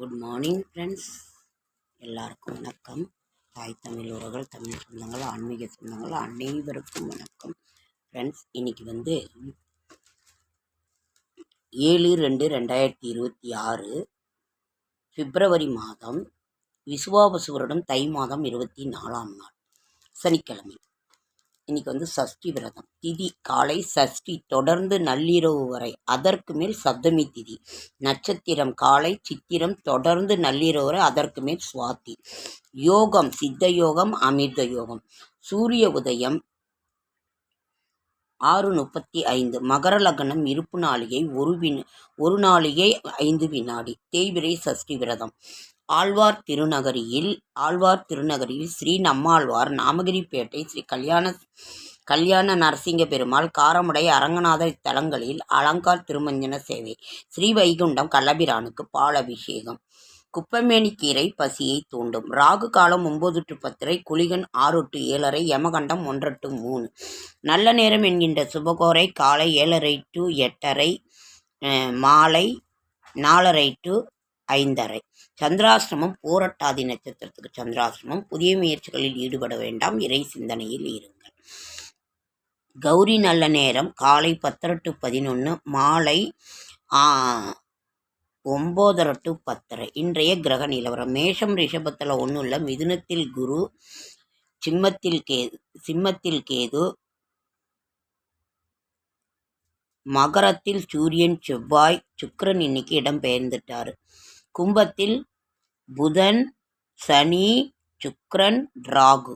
Good morning friends எல்லாருக்கும் வணக்கம். தாய் தமிழ் உறவுகள் தமிழ் சொந்தங்கள் ஆன்மீக சொந்தங்கள் அனைவருக்கும் வணக்கம். ஃப்ரெண்ட்ஸ் இன்னைக்கு வந்து ஏழு ரெண்டு ரெண்டாயிரத்தி இருபத்தி ஆறு பிப்ரவரி மாதம் விசுவாபசுவரிடம் தை மாதம் இருபத்தி நாலாம் நாள் சனிக்கிழமை. இன்னைக்கு வந்து சஷ்டி விரதம். திதி காலை சஷ்டி தொடர்ந்து நள்ளிரவு வரை. அதற்கு மேல் சப்தமி திதி. நட்சத்திரம் காலை சித்திரம் தொடர்ந்து நள்ளிரவு வரை. அதற்கு மேல் சுவாதி. யோகம் சித்த யோகம் அமிர்த யோகம். சூரிய உதயம் ஆறு முப்பத்தி ஐந்து. மகர லக்னம் இருப்பு நாளிகை ஒரு வின் ஒரு நாளிகை ஐந்து வினாடி. தேய்விரை சஷ்டி விரதம். ஆழ்வார் திருநகரியில் ஆழ்வார் திருநகரியில் ஸ்ரீ நம்மாழ்வார் நாமகிரிப்பேட்டை ஸ்ரீ கல்யாண கல்யாண நரசிங்க பெருமாள் காரமுடை அரங்கநாதர் தலங்களில் அலங்கார் திருமஞ்சன சேவை ஸ்ரீ வைகுண்டம் கள்ளபிரானுக்கு பால் அபிஷேகம். குப்பமேனி கீரை பசியை தூண்டும். ராகு காலம் ஒன்பது டு பத்தரை குளிகன் ஆறு டு ஏழரை யமகண்டம் ஒன்று டு மூணு. நல்ல நேரம் என்கின்ற சுபகோரை காலை ஏழரை டு எட்டரை மாலை நாலரை டு ஐந்தரை. சந்திராசிரமம் போரட்டாதி நட்சத்திரத்துக்கு சந்திராசிரமம். புதிய முயற்சிகளில் ஈடுபட வேண்டாம். இறை சிந்தனையில் இருங்கள். கௌரி நல்ல நேரம். காலை பத்தரை டு பதினொன்று மாலை ஒம்போதரை டு பத்தரை. இன்றைய கிரக நிலவரம். மேஷம் ரிஷபத்தில் ஒன்றும் இல்லை. மிதுனத்தில் குரு சிம்மத்தில் கேது சிம்மத்தில் கேது மகரத்தில் சூரியன் செவ்வாய் சுக்கரன் இன்னைக்கு இடம் பெயர்ந்துட்டாரு. கும்பத்தில் புதன் சனி சுக்ரன் ராகு.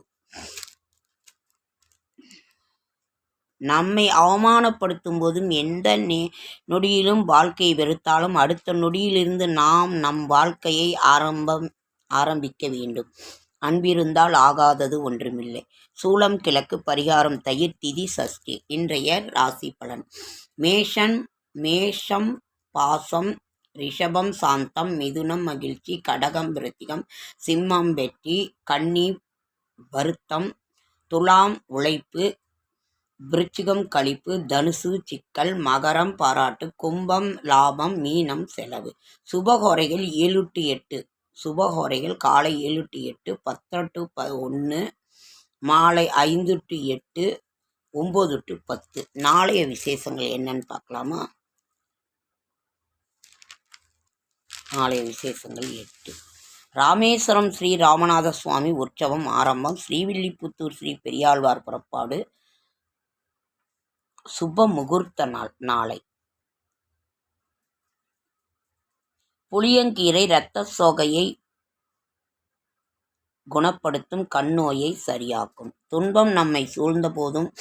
நம்மை அவமானப்படுத்தும் போதும் எந்த நே- நொடியிலும் வாழ்க்கையை வெறுத்தாலும் அடுத்த நொடியிலிருந்து நாம் நம் வாழ்க்கையை ஆரம்பம் ஆரம்பிக்க வேண்டும். அன்பிருந்தால் ஆகாதது ஒன்றுமில்லை. சூளம் கிழக்கு பரிகாரம் தயிர் திதி சஷ்டி இன்றைய ராசி பலன். மேஷம் மேஷம் பாசம் ரிஷபம் சாந்தம் மிதுனம் மகிழ்ச்சி கடகம் விருத்திகம் சிம்மம் வெற்றி கன்னி வருத்தம் துலாம் உழைப்பு விருச்சிகம் கழிப்பு தனுசு சிக்கல் மகரம் பாராட்டு கும்பம் லாபம் மீனம் செலவு. சுபகோரைகள் ஏழு டு எட்டு. சுபகோரைகள் காலை ஏழு டு எட்டு பத்து டு ப ஒன்று மாலை ஐந்து டு எட்டு ஒம்பது டு பத்து. நாளைய விசேஷங்கள் என்னன்னு பார்க்கலாமா? நாளைய விசேஷங்கள் எட்டு. ராமேஸ்வரம் ஸ்ரீ ராமநாத சுவாமி உற்சவம் ஆரம்பம். ஸ்ரீவில்லிபுத்தூர் ஸ்ரீ பெரியாழ்வார் புறப்பாடு. சுப முகூர்த்த நாள் நாளை. புளியங்கீரை இரத்த சோகையை குணப்படுத்தும் கண்ணோயை சரியாக்கும். துன்பம் நம்மை சூழ்ந்த போதும்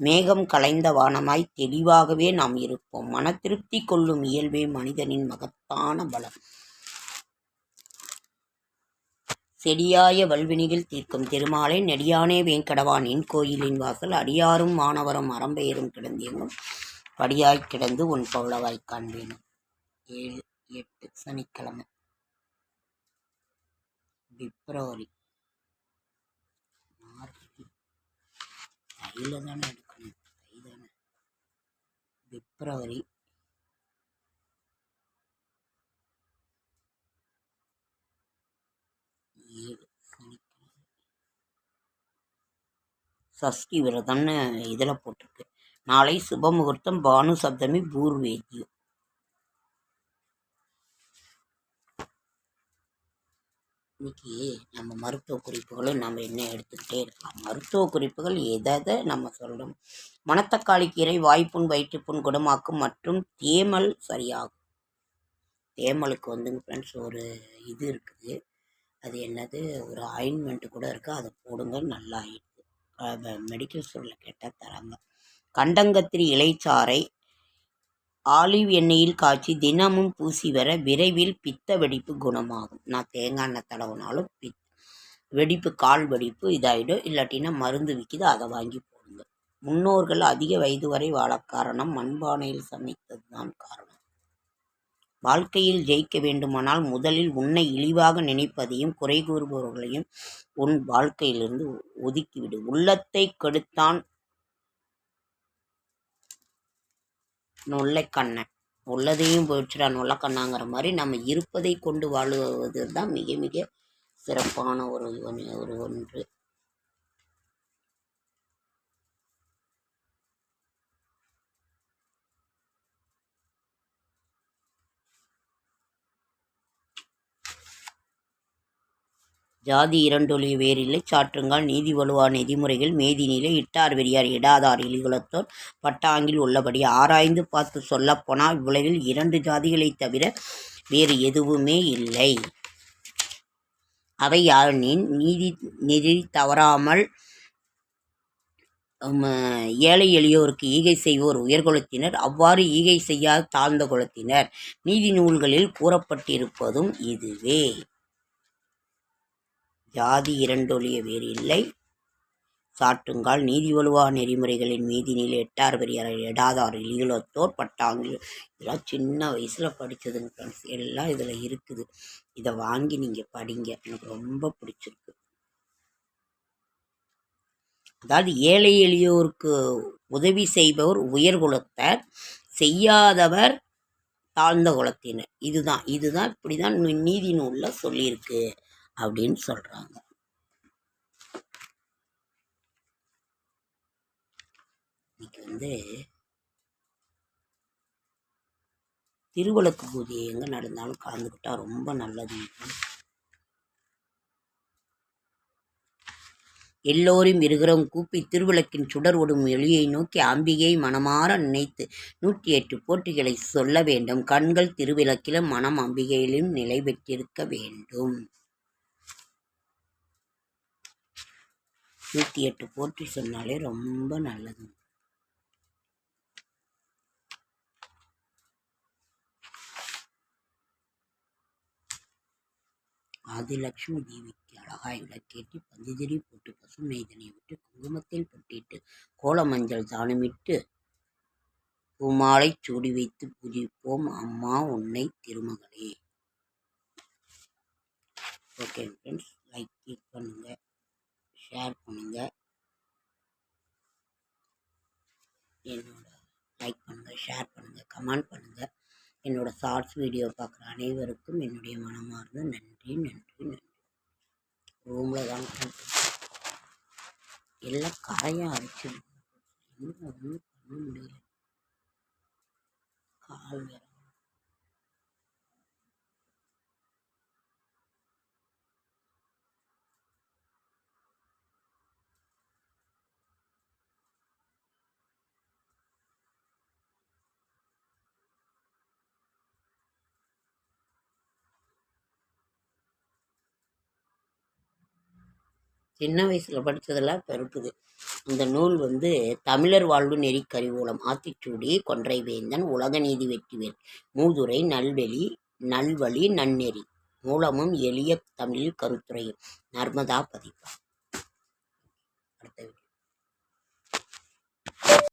மேகம் கலைந்த வானமாய் தெளிவாகவே நாம் இருப்போம். மன திருப்தி கொள்ளும் இயல்பே மனிதனின் மகத்தான பலம். செடியாய வல்வினிகள் தீர்க்கும் திருமாலை நெடியானே வேங்கடவானின் கோயிலின் வாசல் அடியாரும் மாணவரும் அறம்பெயரும் கிடந்தேங்கும். படியாய் கிடந்து உன் பவுளவாய் காண்பேனும் ஏழு எட்டு சனிக்கிழமை. பிப்ரவரி. மார்ச். தானே பிப்ரவரி. ஏழு சஷ்டி விரதம்னு இதில் போட்டிருக்கு. நாளை சுப முகூர்த்தம் பானு சப்தமி பூர்வேதியம் இன்னைக்கு நம்ம மருத்துவ குறிப்புகளை நம்ம என்ன எடுத்துக்கிட்டே இருக்கலாம்? மருத்துவ குறிப்புகள் எதை நம்ம சொல்கிறோம் மணத்தக்காளி கீரை வாய்ப்புண் வயிற்றுப்புண் குணமாக்கும் மற்றும் தேமல் சரியாகும். தேமலுக்கு வந்துங்க ஃப்ரெண்ட்ஸ் ஒரு இது இருக்குது. அது என்னது? ஒரு ஆயின்மெண்ட்டு கூட இருக்குது அதை போடுங்க நல்லா ஆயிடுது. மெடிக்கல் ஸ்டோரில் கேட்டால் தராங்க. கண்டங்கத்திரி இலைச்சாறை ஆலிவ் எண்ணெயில் காய்ச்சி தினமும் பூசி வர விரைவில் பித்த வெடிப்பு குணமாகும். நான் தேங்காய் எண்ணெய் தடவினாலும் பித் வெடிப்பு கால் வெடிப்பு இதாகிடும் இல்லாட்டினா மருந்து விற்கிது அதை வாங்கி போடுங்க. முன்னோர்கள் அதிக வயது வரை வாழ காரணம் மண்பானையில் சமைத்தது தான் காரணம். வாழ்க்கையில் ஜெயிக்க வேண்டுமானால் முதலில் உன்னை இழிவாக நினைப்பதையும் குறை கூறுபவர்களையும் உன் வாழ்க்கையிலிருந்து ஒதுக்கிவிடு. உள்ளத்தை கெடுத்தான் நொல்லை கண்ணன் உள்ளதையும் போயிடுச்சுடா நொல்லக்கண்ணாங்கிற மாதிரி நம்ம இருப்பதை கொண்டு வாழுவது தான் மிக மிக சிறப்பான ஒரு ஒன்று- ஒரு ஒன்று. ஜாதி இரண்டொழி வேறில்லை. சாற்றுங்கால் நீதி வலுவா நெறிமுறைகள் மேதினிலே இட்டார் வெறியார் இடாதார் இழிகுலத்தோர் பட்டாங்கில் உள்ளபடி ஆராய்ந்து பார்த்து சொல்லப்போனால் இவ்வுலகில் இரண்டு ஜாதிகளைத் தவிர வேறு எதுவுமே இல்லை. அவை யாரெனின் நீதி நெறி தவறாமல் ஏழை எளியோருக்கு ஈகை செய்வோர் உயர்குலத்தினர் அவ்வாறு ஈகை செய்யாத தாழ்ந்த குலத்தினர். நீதி நூல்களில் கூறப்பட்டிருப்பதும் இதுவே. ஜாதி இரண்டொழிய வேறு இல்லை சாட்டுங்கால் நீதி வலுவா நெறிமுறைகளின் மீதி நிலை எட்டார் பெரியார் எடாதார் இழிகளத்தோர் பட்டாங்கில். இதெல்லாம் சின்ன வயசில் படித்ததுங்க ஃப்ரெண்ட்ஸ் எல்லாம் இதில் இருக்குது. இதை வாங்கி நீங்கள் படிங்க. எனக்கு ரொம்ப பிடிச்சிருக்கு. அதாவது ஏழை எளியோருக்கு உதவி செய்பவர் உயர்குலத்தர் செய்யாதவர் தாழ்ந்த குலத்தினர். இதுதான். இதுதான் இப்படி தான் நீதி நூலில் சொல்லியிருக்கு. அப்படின்னு சொல்கிறாங்க இன்னைக்கு வந்து திருவிளக்கு பூஜை எங்கே நடந்தாலும் கலந்துக்கிட்டால் ரொம்ப நல்லது. எல்லோரும் இருக்கிறோம் கூப்பி திருவிளக்கின் சுடர் ஒடும் எளியை நோக்கி அம்பிகை மனமாற நினைத்து நூற்றி எட்டு போட்டிகளை சொல்ல வேண்டும். கண்கள் திருவிளக்கிலும் மனம் அம்பிகையிலும் நிலை பெற்றிருக்க வேண்டும். நூற்றி எட்டு போற்றி சொன்னாலே ரொம்ப நல்லது. ஆதிலட்சுமி தேவிக்கு அழகாய் விளக்கேற்றி பஞ்சுதிரி போட்டு பசுமை நெய்தனை விட்டு குங்குமத்தில் பொட்டிட்டு கோல மஞ்சள் தானமிட்டு பூமாலை சூடி வைத்து பூஜிப்போம் அம்மா உன்னை திருமகளே. ஓகே ஃப்ரெண்ட்ஸ் லைக் கிளிக் பண்ணுங்கள் ஷேர் பண்ணுங்கள் என்னோட லைக் பண்ணுங்கள் ஷேர் பண்ணுங்கள் கமெண்ட் பண்ணுங்கள் என்னோட ஷார்ட்ஸ் வீடியோ பார்க்குற அனைவருக்கும் என்னுடைய மனமார்ந்த நன்றி நன்றி நன்றி. ரூமில் தான் எல்லாம் கரையாக அரைச்சிது ஒன்றும் பண்ண முடியல. கால் வேறு சின்ன வயசில் படித்ததெல்லாம் இப்போ இருக்குது இந்த நூல் வந்து தமிழர் வாழ்வு நெறி கருவூலம் ஆத்திச்சூடி கொன்றை வேந்தன் உலக நீதி வெற்றிவேல். மூதுரை நல்வெளி நல்வழி நன்னெறி. மூலமும் எளிய தமிழில் கருத்துரையும். நர்மதா பதிப்பா. அடுத்த